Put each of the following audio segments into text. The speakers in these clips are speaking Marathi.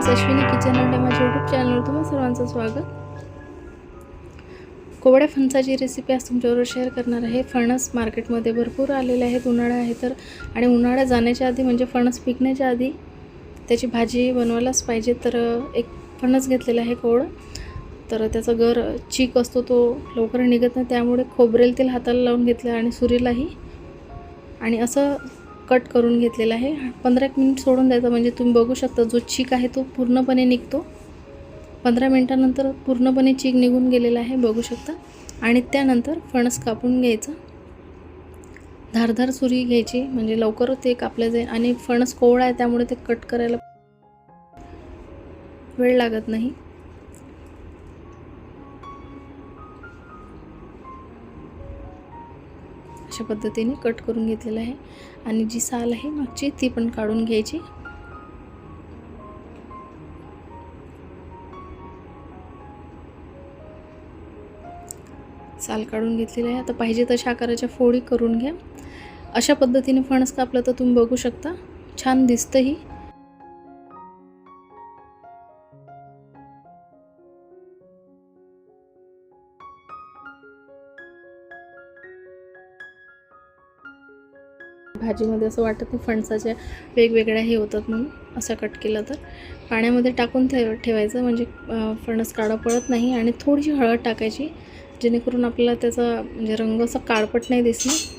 फ्रेंड्स अश्विनी किचन अड्डे माझ्या यूट्यूब चॅनलवर तुम्हा सर्वांचं स्वागत। कोवड्या फणसाची रेसिपी आज तुमच्याबरोबर शेअर करणार आहे. फणस मार्केटमध्ये भरपूर आलेले आहेत. उन्हाळा आहे तर आणि उन्हाळा जाण्याच्या आधी म्हणजे फणस पिकण्याच्या आधी त्याची भाजी बनवायलाच पाहिजे. तर एक फणस घेतलेला आहे कोवळं तर त्याचा गर चीक असतो तो लवकर निघत नाही. त्यामुळे खोबरेल तेल हाताला लावून घेतलं आणि सुरीलाही. आणि असं कट करून घेतलेला आहे. पंधरा एक मिनिट सोडून द्यायचं म्हणजे तुम्ही बघू शकता जो चीक आहे तो पूर्णपणे निघतो. पंधरा मिनटानंतर पूर्णपणे चीक निघून गेलेला आहे बघू शकता. आणि त्यानंतर फणस कापून घ्यायचं. धारधार सुरी घ्यायची म्हणजे लवकर ते कापलं जाईल. आणि फणस कोवळा आहे त्यामुळे ते कट करायला वेळ लागत नाही. अशा पद्धतीने कट करून घेतलेलं आहे. आणि जी साल आहे मागची ती पण काढून घ्यायची. साल काढून घेतलेली आहे. आता पाहिजे तशा आकाराच्या फोडी करून घ्या. अशा पद्धतीने फणस कापलं तर तुम्ही बघू शकता. छान दिसतंही भाजीमध्ये असं वाटत नाही फणसाच्या वेगवेगळ्या हे होतात म्हणून असा कट केला तर. पाण्यामध्ये टाकून ठेव ठेवायचं म्हणजे फणस काळा पडत नाही आणि थोडीशी हळद टाकायची जेणेकरून आपल्याला त्याचा म्हणजे रंग असा काळपट नाही दिसणार.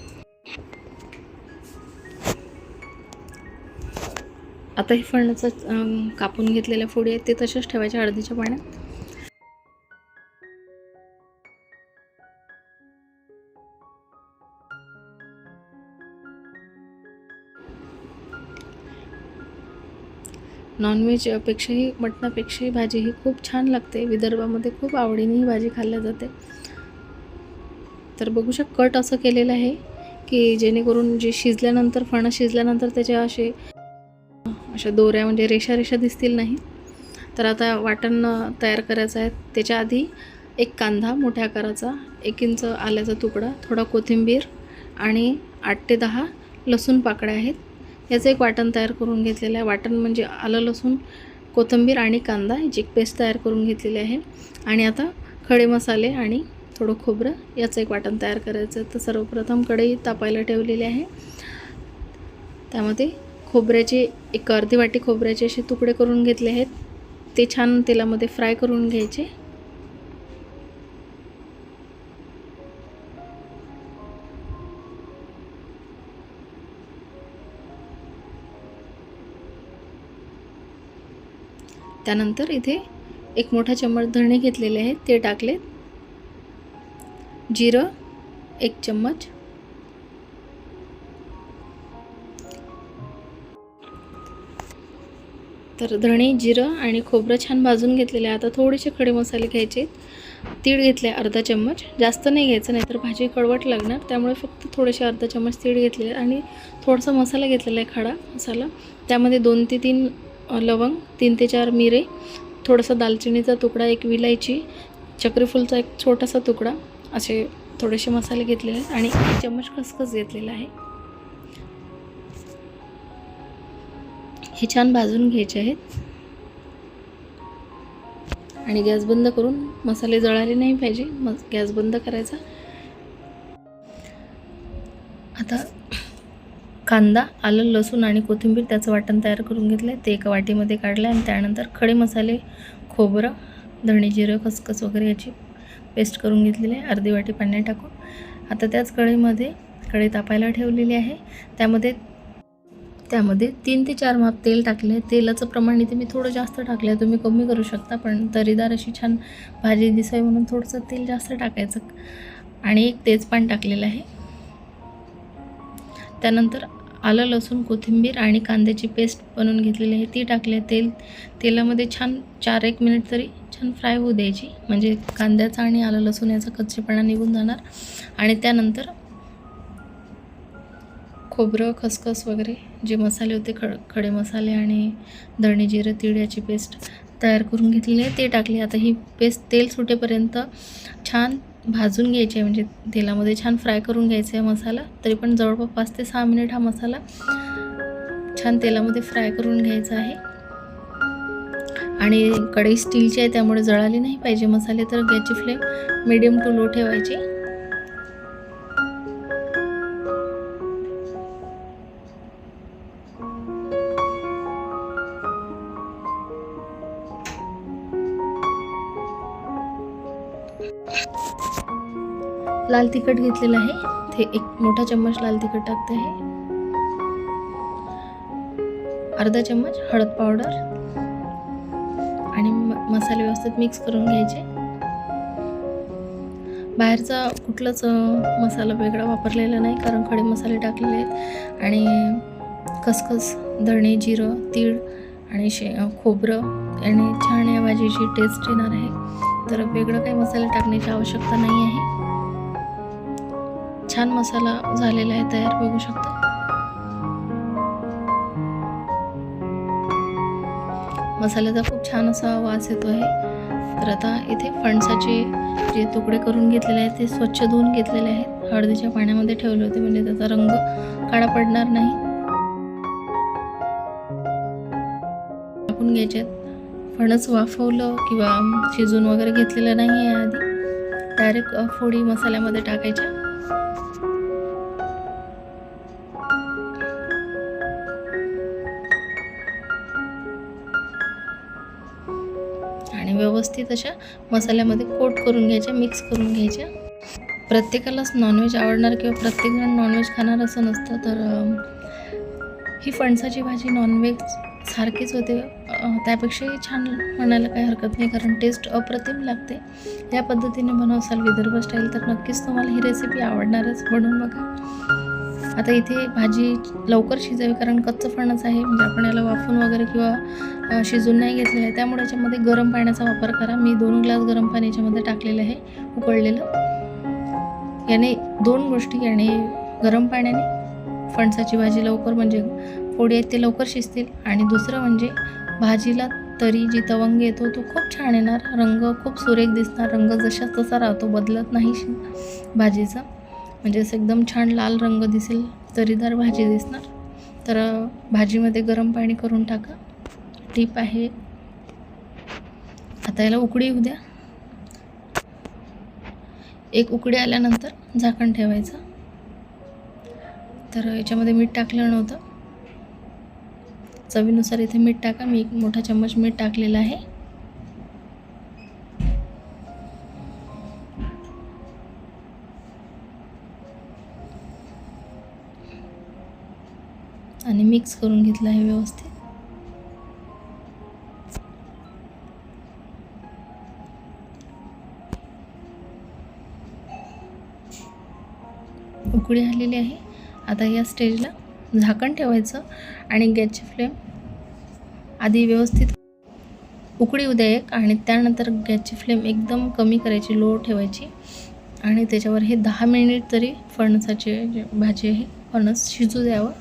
आता हे फणसाचं कापून घेतलेल्या फोडी आहेत ते तशाच ठेवायच्या हळदीच्या पाण्यात. नॉनव्हेजपेक्षाही मटणापेक्षाही भाजी ही खूप छान लागते. विदर्भामध्ये खूप आवडीने ही भाजी खाल्ल्या जाते. तर बघू शक कट असं केलेलं आहे की जेणेकरून जे शिजल्यानंतर फणं शिजल्यानंतर त्याच्या असे अशा दोऱ्या म्हणजे रेषा रेषा दिसतील नाही. तर आता वाटण तयार करायचं आहे. त्याच्या आधी एक कांदा मोठ्या आकाराचा एक इंच आल्याचा तुकडा थोडा कोथिंबीर आणि आठ ते दहा लसूण पाकळ्या आहेत. याचं एक वाटण तयार करून घेतलेलं आहे. वाटण म्हणजे आलं लसूण कोथिंबीर आणि कांदा याची एक पेस्ट तयार करून घेतलेली आहे. आणि आता खडे मसाले आणि थोडं खोबरं याचं एक वाटण तयार करायचं आहे. तर सर्वप्रथम कढई तापायला ठेवलेली आहे. त्यामध्ये खोबऱ्याचे एक अर्धी वाटी खोबऱ्याचे असे तुकडे करून घेतले आहेत. ते छान तेलामध्ये फ्राय करून घ्यायचे. त्यानंतर इथे एक मोठा चम्मच धणे घेतलेले आहेत ते टाकले जिरं एक चम्मच. तर धणे जिरं आणि खोबरं छान भाजून घेतलेले आहे आता थोडेसे खडे मसाले घ्यायचे तीळ घेतले अर्धा चम्मच. जास्त नाही घ्यायचं नाहीतर भाजी कळवट लागणार. त्यामुळे फक्त थोडेसे अर्धा चम्मच तीळ घेतलेले आणि थोडासा मसाला घेतलेला आहे खडा मसाला. त्यामध्ये दोन ते तीन लवंग तीन ते चार मिरे थोडासा दालचिनीचा तुकडा एक विलायची चक्रीफुलचा एक छोटासा तुकडा असे थोडेसे मसाले घेतलेले आहेत आणि एक चम्मच खसखस घेतलेला आहे. हे छान भाजून घ्यायचे आहेत. आणि गॅस बंद करून मसाले जळाले नाही पाहिजे मग गॅस बंद करायचा. आता कांदा आलं लसूण आणि कोथिंबीर त्याचं वाटण तयार करून घेतलं आहे ते एका वाटीमध्ये काढलं आणि त्यानंतर खडे मसाले खोबरं धणे जिरं खसखस वगैरे याची पेस्ट करून घेतलेली आहे. अर्धी वाटी पाण्यात टाकून. आता त्याच कढईमध्ये कढई तापायला ठेवलेली आहे. त्यामध्ये त्यामध्ये तीन ते चार माप तेल टाकले तेलाचं प्रमाण इथे मी थोडं जास्त टाकलं आहे तुम्ही कमी करू शकता पण तरीदार अशी छान भाजी दिसावी म्हणून थोडंसं तेल जास्त टाकायचं. आणि एक तेजपान टाकलेलं आहे. त्यानंतर आलं लसूण कोथिंबीर आणि कांद्याची पेस्ट बनवून घेतलेली आहे. ती टाकली आहे तेल. तेलामध्ये छान चार एक मिनिट तरी छान फ्राय होऊ द्यायची. म्हणजे कांद्याचा आणि आलं लसूण याचा कच्चेपणा निघून जाणार. आणि त्यानंतर खोबरं खसखस वगैरे जे मसाले होते खड खडे मसाले आणि धणे जिरं तीळ याची पेस्ट तयार करून घेतलेली आहे. ते टाकली. आता ही पेस्ट तेल सुटेपर्यंत छान भाजून घ्यायची आहे म्हणजे तेलामध्ये छान फ्राय करून घ्यायचा आहे मसाला. तरी पण जवळपास पाच ते सहा मिनिट हा मसाला छान तेलामध्ये फ्राय करून घ्यायचा आहे. आणि कढई स्टीलची आहे त्यामुळे जळाली नाही पाहिजे मसाले तर गॅसची फ्लेम मिडियम टू लो ठेवायची. लाल तिखट घेतलेलं आहे. ते एक मोठा चम्मच लाल तिखट टाकते आहे. अर्धा चम्मच हळद पावडर आणि म- मसाले व्यवस्थित मिक्स करून घ्यायचे. बाहेरचा कुठलाच मसाला वेगळा वापरलेला नाही कारण खडे मसाले टाकलेले आहेत. आणि खसखस धणे जिरं तीळ आणि शे खोबरं आणि छान या भाजीची टेस्ट येणार आहे. तर वेगळं काही मसाले टाकण्याची आवश्यकता नाही आहे. छान मसाला झालेला आहे तयार बघू शकता. मसाल्याचा खूप छान असा वास येतो आहे तर आता इथे फणसाचे जे तुकडे करून घेतलेले आहेत ते स्वच्छ धुवून घेतलेले आहेत. हळदीच्या पाण्यामध्ये ठेवले होते म्हणजे त्याचा रंग काळा पडणार नाही. टाकून घ्यायचे फणस वाफवलं किंवा शिजून वगैरे घेतलेलं नाही आहे आधी. डायरेक्ट फोडी मसाल्यामध्ये टाकायच्या. व्यवस्थित अशा मसाल्यामध्ये कोट करून घ्यायच्या मिक्स करून घ्यायच्या. प्रत्येकालाच नॉनव्हेज आवडणार किंवा प्रत्येकजण नॉनव्हेज खाणार असं नसतं तर ही फणसाची भाजी नॉनव्हेज सारखीच होते. त्यापेक्षाही छान म्हणायला काही हरकत नाही कारण टेस्ट अप्रतिम लागते. या पद्धतीने बनवसाल विदर्भ स्टाईल तर नक्कीच तुम्हाला ही रेसिपी आवडणारच. बनवून बघा. आता इथे भाजी लवकर शिजावी कारण कच्चं फणस आहे. म्हणजे आपण याला वाफून वगैरे किंवा शिजून नाही घेतलेलं आहे. त्यामुळे याच्यामध्ये गरम पाण्याचा वापर करा. मी दोन ग्लास गरम पाणी याच्यामध्ये टाकलेलं आहे उकळलेलं. याने दोन गोष्टी याने गरम पाण्याने फणसाची भाजी लवकर म्हणजे फोडी आहेत ते लवकर शिजतील. आणि दुसरं म्हणजे भाजीला तरी जी तवंग येतो तो खूप छान येणार. रंग खूप सुरेख दिसणार. रंग जसा तसा राहतो बदलत नाही भाजीचा. म्हणजे असं एकदम छान लाल रंग दिसेल तरीदार भाजी दिसणार. तर भाजीमध्ये गरम पाणी करून टाका. टीप आहे. आता याला उकडी येऊ द्या. एक उकडी आल्यानंतर झाकण ठेवायचं. तर याच्यामध्ये मीठ टाकलं नव्हतं. चवीनुसार इथे मीठ टाका. मी एक मोठा चम्मच मीठ टाकलेला आहे. आणि मिक्स करून घेतलं आहे व्यवस्थित. उकळी आलेली आहे. आता या स्टेजला झाकण ठेवायचं आणि गॅसची फ्लेम आधी व्यवस्थित उकळी उद्या एक आणि त्यानंतर गॅसची फ्लेम एकदम कमी करायची लो ठेवायची. आणि त्याच्यावर हे दहा मिनिट तरी फणसाचे जे भाजी आहे फणस शिजू द्यावं.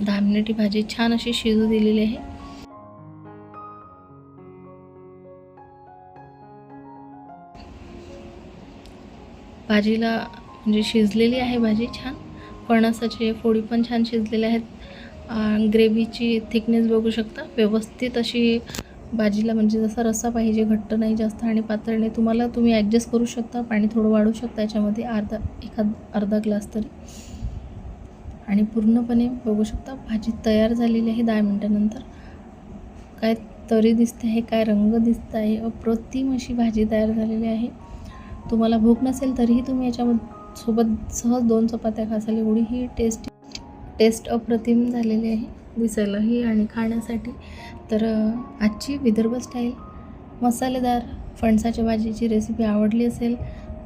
दहा मिनिटी भाजी छान अशी शिजू दिलेली आहे. भाजीला म्हणजे शिजलेली आहे भाजी छान. फणसाचे फोडी पण छान शिजलेल्या आहेत. ग्रेव्हीची थिकनेस बघू शकता. व्यवस्थित अशी भाजीला म्हणजे जसा रस्सा पाहिजे घट्ट नाही जास्त आणि पातळ नाही. तुम्हाला तुम्ही ॲडजस्ट करू शकता पाणी थोडं वाढू शकता. याच्यामध्ये अर्धा एखाद अर्धा ग्लास तरी. आणि पूर्णपणे बघू शकता भाजी तयार झालेली आहे दहा मिनटानंतर. काय तरी दिसते आहे काय रंग दिसत आहे अप्रतिम अशी भाजी तयार झालेली आहे. तुम्हाला भूक नसेल तरीही तुम्ही याच्यामध्ये सोबत सहज दोन चपात्या खासाल एवढी ही टेस्ट टेस्ट अप्रतिम झालेली आहे. दिसायलाही आणि खाण्यासाठी. तर आजची विदर्भ स्टाईल मसालेदार फणसाच्या भाजीची रेसिपी आवडली असेल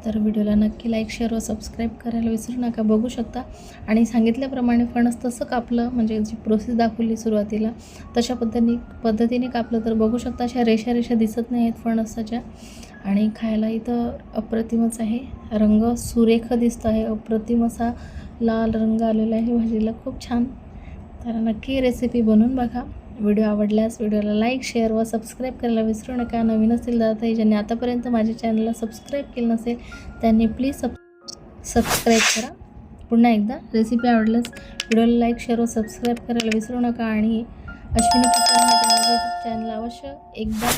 तर व्हिडिओला नक्की लाईक शेअर व सबस्क्राईब करायला विसरू नका. बघू शकता. आणि सांगितल्याप्रमाणे फणस तसं कापलं म्हणजे जी प्रोसेस दाखवली सुरुवातीला तशा पद्धतीने पद्धतीने कापलं तर बघू शकता अशा रेषा रेषा दिसत नाही आहेत फणसाच्या. आणि खायला इथं अप्रतिमच आहे. रंग सुरेख दिसतो आहे. अप्रतिम असा लाल रंग आलेला आहे भाजीला. खूप छान. तर नक्की रेसिपी बनवून बघा. व्हिडिओ आवडल्यास व्हिडिओला लाईक शेअर व सबस्क्राईब करायला विसरू नका. नवीन असतील दादा ज्यांनी आतापर्यंत माझ्या चॅनलला सबस्क्राईब केलं नसेल त्यांनी प्लीज सब सबस्क्राईब करा. पुन्हा एकदा रेसिपी आवडल्यास व्हिडिओला लाईक शेअर व सबस्क्राईब करायला विसरू नका. आणि अश्विनी किचन चॅनल अवश्य एकदा